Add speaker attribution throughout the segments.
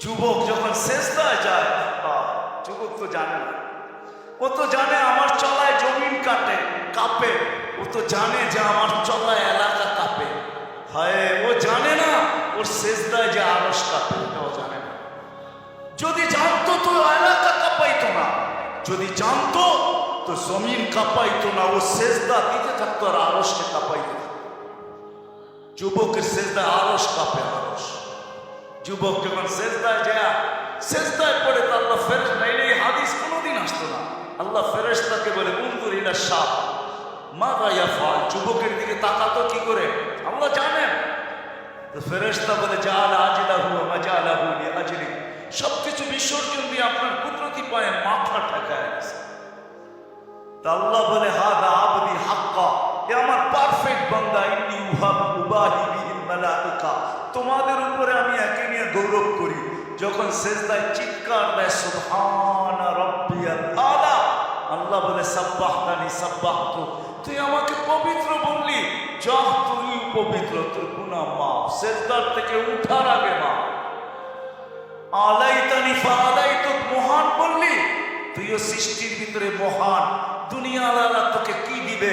Speaker 1: যুবক যখন শেষদায় যায় আহ, যুবক তো জানে না। ও তো জানে আমার চলায় জমিন কাটে কাঁপে। ও তো জানে যে আমার চলায় এলাকা কাঁপে। হায় ও জানে না ওর শেষদায় যে আরস কাঁপে ও জানে না। যদি জানতো তো এলাকা কাঁপাইতো না। যদি জানতো তো জমিন কাঁপাইতো না ও শেষদা দিতে থাকতো আর আরসকে কাঁপাইতো। যুবকের শেষদায় আরস কাঁপে আরস যুবক যখন শেষদায় যায় শেষদায় পড়ে তো আল্লাহ ফেরেস নাইলে এই হাদিস কোনোদিন আসতো না। আল্লাহ ফেরেস তাকে বলে উন্দুর ইলা সাপ মা গাইয়া ফল যুবকের দিকে তাকাতো কি করে? আল্লাহ জানেন। তো ফেরেশতা বলে, জাল আজিলাহু মাজালাহু লিআজলি সবকিছু বিসর্জন দিয়ে আপনার কুদরতি পায়ে মাথা ঠেকায় আছে তা আল্লাহ বলে, হাদা আবদি হাক্কা, এ আমার পারফেক্ট বান্দা, ইন্নি উহাব উবাহি বিহিল মালাইকা, তোমাদের উপরে আমি একে নিয়ে গৌরব করি। যখন সেজদায় চিৎকার দেয়, সুবহান আলা আল্লাহ বলে, সাব্বাহতানি, সাব্বাহতু, তুই আমাকে পবিত্র বললি যা তুই পবিত্র, তোর গুনাহ মাফ, সেজদার থেকে উঠার আগে মাফ। আলাইতানি ফালাইতু মহান বললি, তুইও সৃষ্টির ভিতরে মহান দুনিয়াওয়ালা তোকে কি দিবে?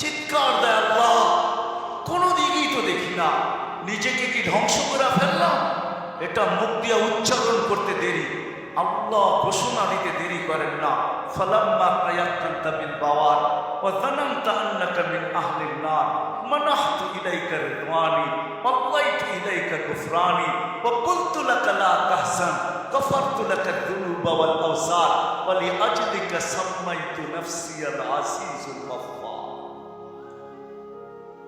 Speaker 1: চিৎকার দেয় আল্লাহ কোনো দিকই তো দেখি না নিজেকে কি ধ্বংস করে ফেললাম এটা মুখ দিয়া উচ্চারণ করতে দেরি আল্লাহ ঘোষণা দিতে দেরি করেন না ফালাম্মা তায়াক্কান্তা বিল বাওয়ার ওয়া যানান্তা আন্নাকা মিন আহলিন নার মানাহতু ইলাইকা রিদওয়ানি ওয়াল্লাইতু ইলাইকা গুফরানি ওয়া কুলতু লাকা লা তাহজান غفرت لك الذنوب والأوزار ولأجلك سميت نفسي العزيز الغفار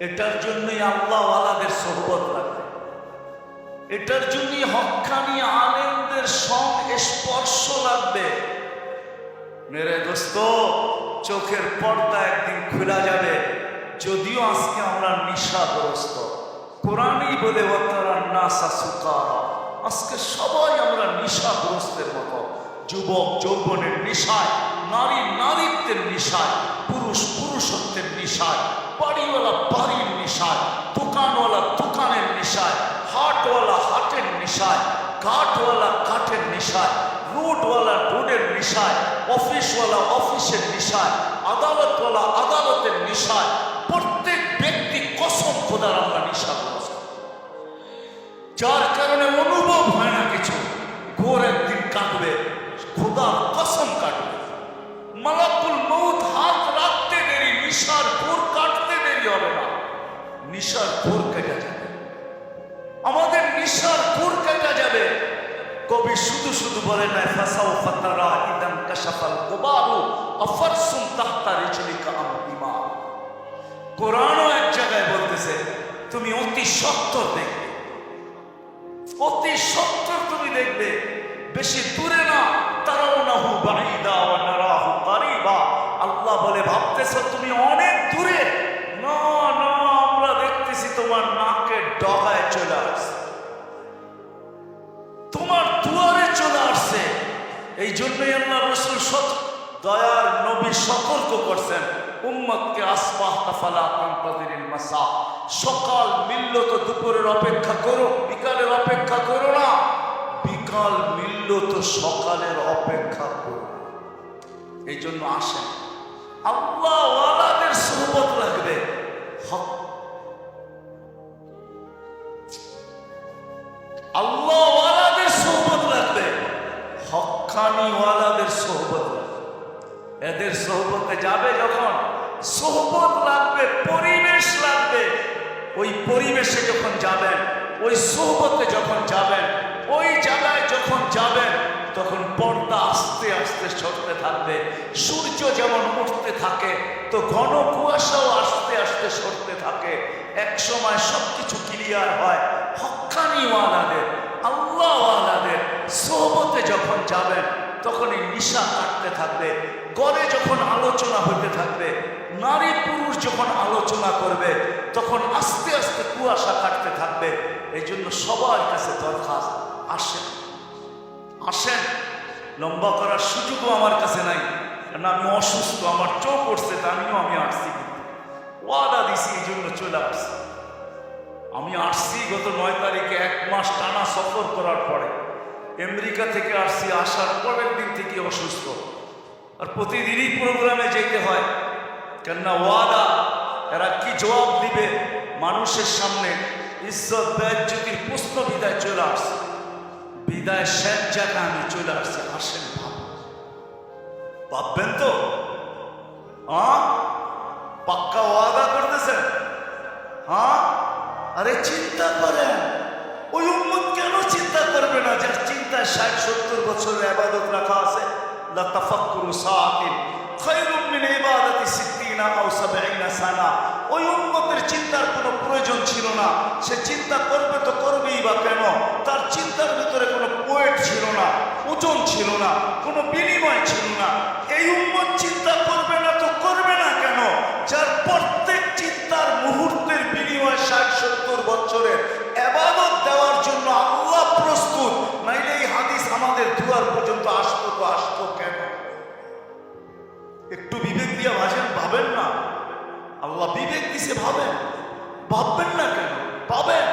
Speaker 1: এটার জন্যই আল্লাহওয়ালাদের সোহবত লাগবে এটার জন্যই হকানি আলেমদের সং স্পর্শ লাগবে। মেরে দোস্ত, চোখের পর্দা একদিন খোলা যাবে। যদিও আজকে আমরা নিশাগ্রস্ত। কোরআনই বলে আজকে সবাই আমরা নিশা নিশাগ্রস্তের মতো। যুবক, যৌবনের নিশায়, নারী, নারীত্বের নিশায়, পুরুষ, পুরুষত্বের নিশায়। বাড়িওয়ালা বাড়ির নিশায়, দোকানওয়ালা দোকানের নিশায়, হাটওয়ালা হাটের নিশায় কাঠওয়ালা কাঠের নিশায়, রোডওয়ালা রোডের নিশায়, অফিসওয়ালা অফিসের নিশায়, আদালতওয়ালা আদালতের নিশায়, প্রত্যেক ব্যক্তি কসম খোদার আমরা নিশাগ্রস্ত যার কারণে অনুভব হয় না কিছু। ঘোর একদিন কাটবে খোদার কসম কাটবে মালাকুল মৌত হাত রাখতে দেরি নিশার ঘোর কাটতে দেরি হবে না নিশার ঘোর কেটে যাবে। আমাদের নিশার ঘোর কেটে যাবে। কবি শুধু শুধু বলে না ফাসাও ফাতারা ইদান কাশাফাল গোবারু অফরসুম তাহতা রিজলিকা আম হিমা কোরআনও এক জায়গায় বলতেছে, তুমি অতি সত্তর দেখবে। অতি সত্তর তুমি দেখবে। বেশি দূরে না তারাও না হু বাঈদা ওয়া নারাহু কারিবা। আল্লাহ বলে, ভাবতেছো তুমি অনেক দূরে তোমার নাকের ডগায় চলে আসছে। তোমার দুয়ারে চলে আসছে। এই জন্যই আল্লাহ রসুল সত দয়ার নবী সতর্ক করছেন, উম্মতকে আসবাহ তাফালা কান্তাদিরিল মাসা। সকাল মিলল তো দুপুরের অপেক্ষা করো, বিকালের অপেক্ষা করো না। বিকাল মিলল তো সকালের অপেক্ষা করো। এই জন্য আসেন। আল্লাহ ওয়ালাদের সোহবত লাগবে। হক সোহবত লাগবে, পরিবেশ লাগবে। ওই পরিবেশে যখন যাবেন, ওই সোহবতে যখন যাবেন, ওই জায়গায় যখন যাবেন, তখন পর্দা আস্তে আস্তে সরতে থাকবে, সূর্য যেমন উঠতে থাকে, তো ঘন কুয়াশাও আস্তে আস্তে সরতে থাকে। এক সময় সবকিছু ক্লিয়ার হয় হক্কানিওয়ালাদের আল্লাহওয়ালাদের সোহবতে যখন যাবেন তখন এই নিশা কাটতে থাকবে, গড়ে যখন আলোচনা হতে থাকবে, নারী পুরুষ যখন আলোচনা করবে, তখন আস্তে আস্তে কুয়াশা কাটতে থাকবে। এই জন্য সবার কাছে দরখাস্ত, আসেন। আসেন। লম্বা করার সুযোগও আমার কাছে নাই। কারণ আমি অসুস্থ, আমার চোখ তা আমিও আমি আসছি। ওয়াদা দিছি এই জন্য চলে আসছি। আমি আসছি গত নয় তারিখে, এক মাস টানা সফর করার পরে। আমেরিকা থেকে আসছি, আসার পরের দিন থেকে অসুস্থ। আর প্রতিদিনই প্রোগ্রামে যেতে হয়। কেননা ওয়াদা, এরা কি জবাব দিবে? মানুষের সামনে ইজ্জত ব্যজ্যোতির প্রশ্ন বিদায় চলে আসছে বিদায় শেষ জায়গা আমি চলে আসছি, আসেন ভাব ভাববেন তো? হ্যাঁ? পাক্কা ওয়াদা করতেছেন? হ্যাঁ? আরে চিন্তা করেন, ওই উম্মত কেন চিন্তা করবে না, যার চিন্তায় ষাট, সত্তর বছরের আবাদত রাখা আছে। লা সাআতিন, খায়রুম মিন ইবাদাতি সিত্তিনা আও সাবঈনা সানা। ওই উম্মতের চিন্তার কোনো প্রয়োজন ছিল না। সে চিন্তা করবে তো করবেই বা কেন? তার চিন্তার ভিতরে কোনো পোয়েট ছিল না, ওজন ছিল না, কোনো বিনিময় ছিল না। এই উম্মত চিন্তা করবে না তো করবে না কেন? যার প্রত্যেক দিয়ে ভাসেন ভাবেন না। আল্লাহ বিবেক দিছে, ভাবেন। ভাববেন না কেন? ভাবেন।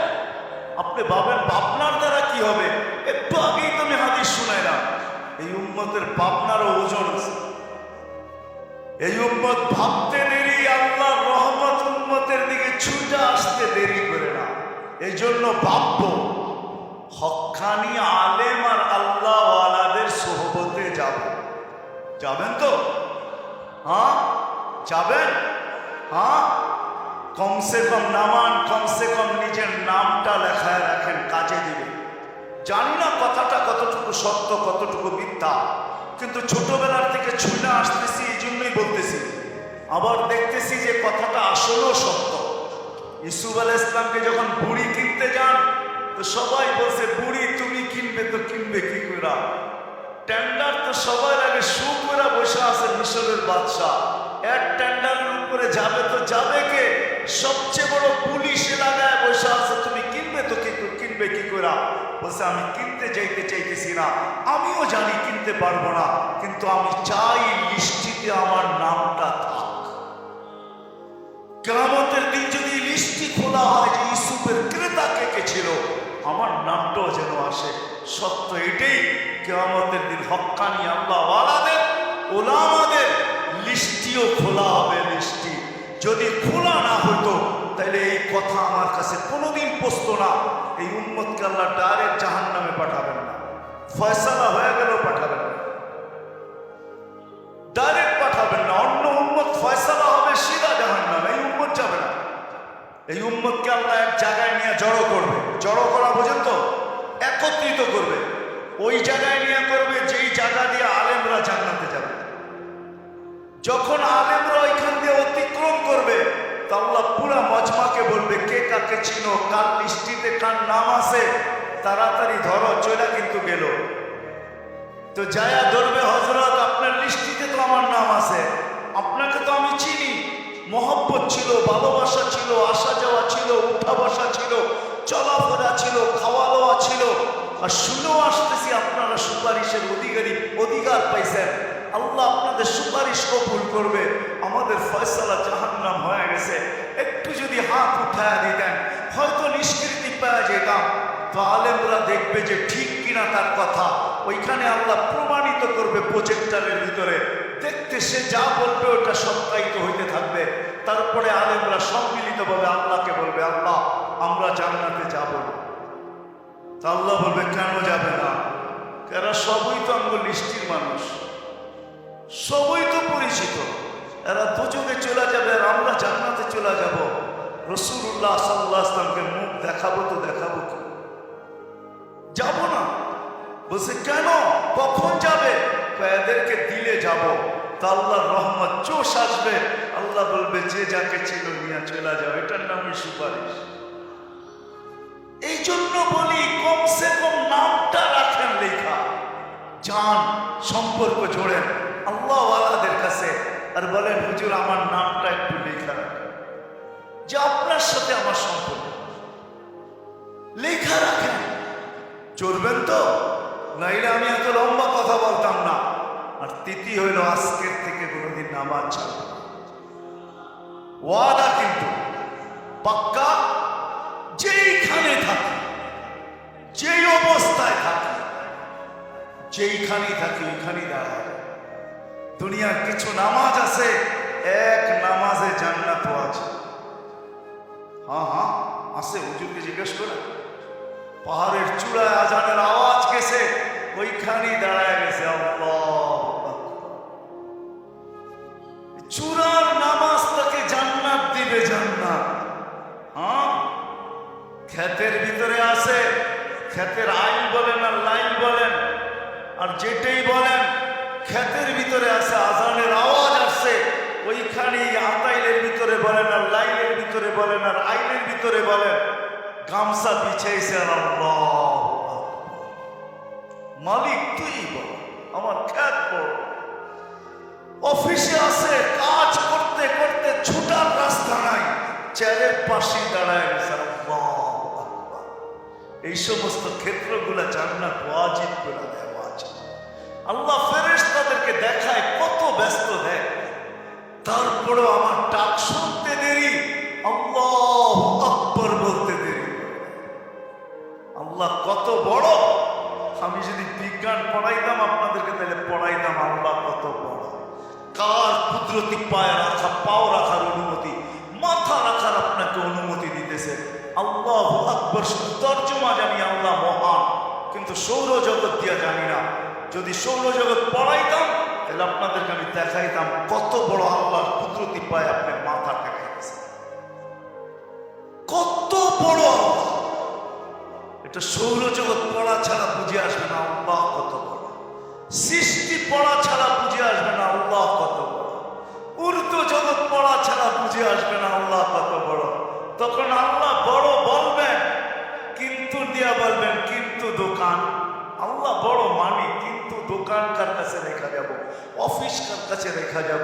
Speaker 1: আপনি ভাবেন, ভাবনার দ্বারা কি হবে? একটু আগেই তো আমি হাদিস শুনাইলাম। এই উম্মতের ভাবনারও ওজন আছে। এই উম্মত ভাবতে দেরি, আল্লাহ রহমত উম্মতের দিকে ছুটে আসতে দেরি করে না। এই জন্য ভাববো হকানি আলেম আর আল্লাহ আলাদের সোহবতে যাব। যাবেন তো? হ্যাঁ যাবেন হ্যাঁ কমসে কম নামান কমসে কম নিজের নামটা লেখায় রাখেন কাজে দিবে জানি না কথাটা কতটুকু সত্য কতটুকু মিথ্যা কিন্তু ছোটবেলার থেকে ছুঁড়ে আসতেছি এই জন্যই বলতেছি। আবার দেখতেছি যে কথাটা আসলেও সত্য। ইসুফ আল ইসলামকে যখন বুড়ি কিনতে যান, তো সবাই বলছে, বুড়ি, তুমি কিনবে তো কিনবে কি করে টেন্ডার তো সবার আগে করে বসে আছে মিশরের বাদশাহ। এক টেন্ডারের উপরে যাবে তো যাবে কে? সবচেয়ে বড় পুলিশ এলাকায় বসে আছে। তুমি কিনবে তো কিন্তু কিনবে কি করে? বলছে, আমি কিনতে যাইতে চাইতেছি না। আমিও জানি কিনতে পারব না, কিন্তু আমি চাই লিস্টিতে আমার নামটা থাক। কেরামতের দিন যদি লিস্টি খোলা হয় যে ইউসুফের ক্রেতা কে কে ছিল, আমার নামটাও যেন আসে। সত্য এটাই কেরামতের দিন হক্কানি ওয়ালাদের ওলামাদের লিস্টিও খোলা হবে লিস্টি। যদি খোলা না হতো তাহলে এই কথা আমার কাছে কোনোদিন পচত না। এই উম্মতকে আল্লাহ ডাইরেক্ট জাহান নামে পাঠাবেন না। ফয়সালা হয়ে গেলেও পাঠাবেন না। ডাইরেক্ট পাঠাবেন না। অন্য উম্মত ফয়সালা হবে, সিধা জাহান নামে এই উম্মত যাবে না। এই উম্মতকে আল্লাহ এক জায়গায় নিয়ে জড়ো করবে। জড়ো করা বোঝেন তো? একত্রিত করবে। ওই জায়গায় নিয়ে করবে যেই জায়গা দিয়ে আলেমরা জান্নাতে যাবে। যখন আলেমরা ওইখান দিয়ে অতিক্রম করবে, তো আল্লাহ পুরা মজমাকে বলবে, কে কাকে চিনো? কার লিস্টিতে কার নাম আছে? তাড়াতাড়ি ধরো চলে কিন্তু গেল। তো যায়া ধরবে হজরত আপনার লিস্টিতে তো আমার নাম আছে। আপনাকে তো আমি চিনি। মহব্বত ছিল, ভালোবাসা ছিল আসা যাওয়া ছিল উঠা বসা ছিল। চলাফেরা ছিল খাওয়া দাওয়া ছিল। আর শুনেও আসতেছি আপনারা সুপারিশের অধিকারী অধিকার পাইছেন। আল্লাহ আপনাদের সুপারিশ কবুল করবে। আমাদের ফয়সালা জাহান্নাম হয়ে গেছে। একটু যদি হাত উঠায় দিতেন, হয়তো নিষ্কৃতি পাওয়া যেতাম। তো আলেমরা দেখবে যে ঠিক কিনা তার কথা। ওইখানে আল্লাহ প্রমাণিত করবে প্রজেক্টারের ভিতরে। দেখতে সে যা বলবে ওটা সত্যায়িত হইতে থাকবে। তারপরে আলেমরা সম্মিলিতভাবে আল্লাহকে বলবে, আল্লাহ আমরা জান্নাতে যাব। তা আল্লাহ বলবে, কেন যাবে না? এরা সবই তো আঙ্গ লিস্টির মানুষ। সবই তো পরিচিত। এরা দুজনে চলে যাবে আর আমরা জান্নাতে চলে যাব। রসুল্লাহ সাল্লাহ আসলামকে মুখ দেখাবো তো দেখাবো কি? যাব না। বলছে, কেন? কখন যাবে? এদেরকে দিলে যাব। তা আল্লাহর রহমত চোষ আসবে। আল্লাহ বলবে, যে যাকে ছিল নিয়ে চলে যাও। এটার নামই সুপারিশ। এই জন্য বলি, কমসে কম নামটা রাখেন লেখা। যান, সম্পর্ক জোড়েন। আল্লাহ আলাদের কাছে। আর বলেন, হুজুর, আমার নামটা একটু লেখা যে আপনার সাথে আমার সম্পর্ক। লেখা রাখেন। চলবেন তো? নাইলে আমি এত লম্বা কথা বলতাম না। আর তিথি হইল, আজকের থেকে কোনোদিন নামাজ। ওয়াদা কিন্তু। পাক্কা যেইখানে থাকি, যেই অবস্থায় থাকি, যেইখানেই থাকি, ওইখানেই দাঁড়ায় দুনিয়ার কিছু নামাজ আছে, এক নামাজে জান্নাত আছে। হ্যাঁ হ্যাঁ আছে, হুজুরকে জিজ্ঞেস করে পাহাড়ের চূড়ায় আজানের আওয়াজ গেছে, ওইখানেই দাঁড়ায় গেছে, আল্লাহ। ক্ষেতের আইন বলেন আর লাইন বলেন, আর যেটাই বলেন, ক্ষেতের ভিতরে আছে আজানের আওয়াজ আসছে ওইখানেই আতাইলের ভিতরে বলেন আর লাইনের ভিতরে বলেন আর আইনের ভিতরে বলেন, গামছা বিছাইছে মালিক তুই বল, আমার খ্যাত বল অফিসে আছে, কাজ করতে করতে ছুটার রাস্তা নাই, চেয়ারের পাশে দাঁড়ায় গেছে। এই সমস্ত ক্ষেত্রগুলো জান্নাত ওয়াজিব করে দেয়, ওয়াজিব। আল্লাহ ফেরেশ তাদেরকে দেখায় কত ব্যস্ত দেয়। তারপরেও আমার ডাক শুনতে দেরি, আল্লাহ আকবর বলতে দেরি আল্লাহ কত বড়। আমি যদি বিজ্ঞান পড়াইতাম আপনাদেরকে, তাহলে পড়াইতাম আল্লাহ কত বড়। কার কুদরতি পায়ে রাখা, পাও রাখার অনুমতি, মাথা রাখার আপনাকে অনুমতি দিতেছে। আল্লাহ আকবর তর্জমা জানি আল্লাহ মহান। কিন্তু সৌরজগৎ দিয়া জানি না। যদি সৌরজগৎ পড়াইতাম, তাহলে আপনাদেরকে আমি দেখাইতাম কত বড় আল্লাহর কুদরতি পায় আপনি মাথা ঠেকাইতেছে কত বড় এটা সৌরজগৎ পড়া ছাড়া বুঝে আসবে না আল্লাহ কত বড়। সৃষ্টি পড়া ছাড়া বুঝে আসবে না আল্লাহ কত বড়। উর্দু জগৎ পড়া ছাড়া বুঝে আসবে না আল্লাহ কত বড়। তখন আল্লাহ বড় বলবেন, কিন্তু দিয়া বলবেন, কিন্তু দোকান। আল্লাহ বড় মানি, কিন্তু দোকান কার কাছে রেখা যাব? অফিস কার কাছে রেখা যাব?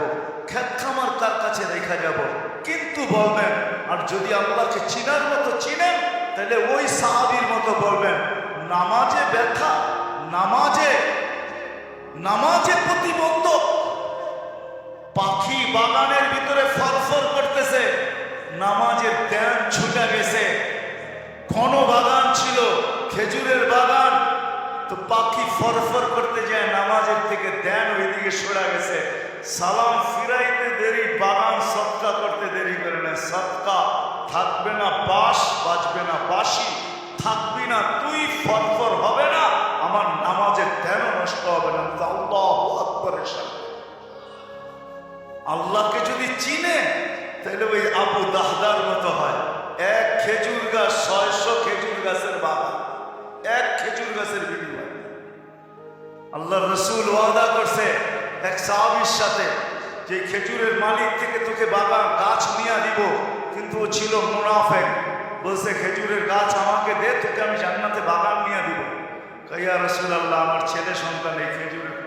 Speaker 1: খেত খামার কার কাছে রেখা যাব? কিন্তু বলবেন, আর যদি আল্লাহকে চিনার মতো চিনেন, তাহলে ওই সাহাবির মতো বলবেন, নামাজে ব্যথা, নামাজে নামাজে প্রতিবন্ধক। পাখি বাগানের ভিতরে ফরফর করতেছে নামাজের ধ্যান ছুটে গেছে। ঘন বাগান ছিল, খেজুরের বাগান। তো পাখি ফরফর করতে যায়, নামাজের থেকে ধ্যান ওইদিকে সরে গেছে। সালাম ফিরাইতে দেরি, বাগান সৎকা করতে দেরি করে না। সৎকা থাকবে না, বাস বাঁচবে না, বাসি থাকবি না, তুই ফরফর তাহলে ওই আবু দাহদার মতো হয়। এক খেজুর গাছ, ছয়শো খেজুর গাছের বাগান। এক খেজুর গাছের বিনিময় আল্লাহ রসুল ওয়াদা করছে এক সাহাবির সাথে যে খেজুরের মালিক থেকে তোকে বাগান, গাছ নিয়ে দিব কিন্তু ও ছিল মুনাফেক। বলছে, খেজুরের গাছ আমাকে দে, তোকে আমি জান্নাতে বাগান নিয়ে দিব কাইয়া রসুল আল্লাহ আমার ছেলে সন্তান এই খেজুরের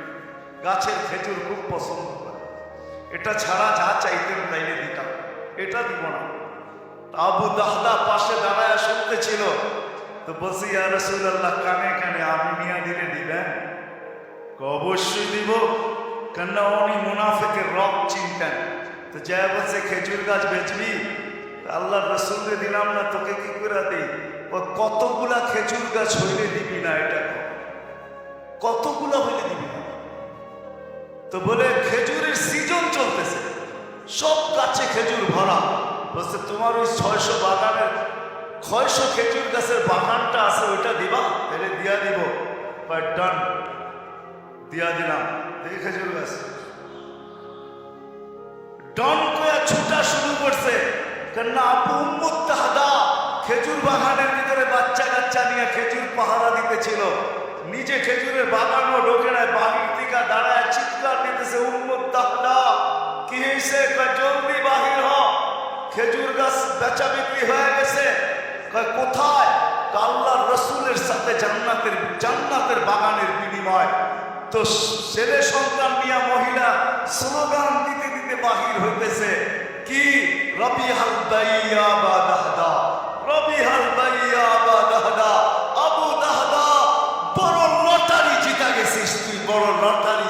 Speaker 1: গাছের খেজুর খুব পছন্দ করে। এটা ছাড়া যা চাইতেন তাইলে দিতাম। এটা দিব না। আবু দাহদা পাশে দাঁড়ায় শুনতেছিল তো বলছি, ইয়া রসুল্লাহ কানে কানে আমি নিয়ে দিলে দিবেন? অবশ্যই দিব, কেননা উনি মুনাফেকের রব চিনতেন। তো যাই বলছে, খেজুর গাছ বেচবি? আল্লাহ রসুলকে দিলাম না, তোকে কি করে দিই? ও, কতগুলা খেজুর গাছ হইলে দিবি না এটা কতগুলা হইলে দিবি না? তো বলে, খেজুরের সিজন চলতেছে। সব গাছে খেজুর ভরা। বলছে, তোমার ওই ছয়শো বাগানের ছয়শো খেজুর গাছের বাগানটা আছে, ওইটা দিবা? তাহলে দিয়া দিব। But done. দিয়া দিলাম। দেখি খেজুর গাছ। ডন কয়া ছুটা শুরু করছে। কেননা আপু উম্মুত তাহাদা খেজুর বাগানের ভিতরে বাচ্চা কাচ্চা নিয়ে খেজুর পাহারা দিতেছিল। নিজে খেজুরের বাগানও ঢোকে নাই বাহির থেকে দাঁড়ায় চিৎকার দিতেছে উম্মুত তাহাদা জলদি বাহির হ। খেজুর গাছ বেচা বিক্রি হয়ে গেছে। কোথায়? আল্লাহর রসুলের সাথে জান্নাতের জান্নাতের বাগানের বিনিময়। তো ছেলে সন্তান নিয়ে মহিলা স্লোগান দিতে দিতে বাহির হইতেছে। কি? রবি হাল দাইয়া বা দাহদা রবি হাল বা দাহদা, আবু দাহদা, বড় লটারি জিতা গেছিস তুই, বড় লটারি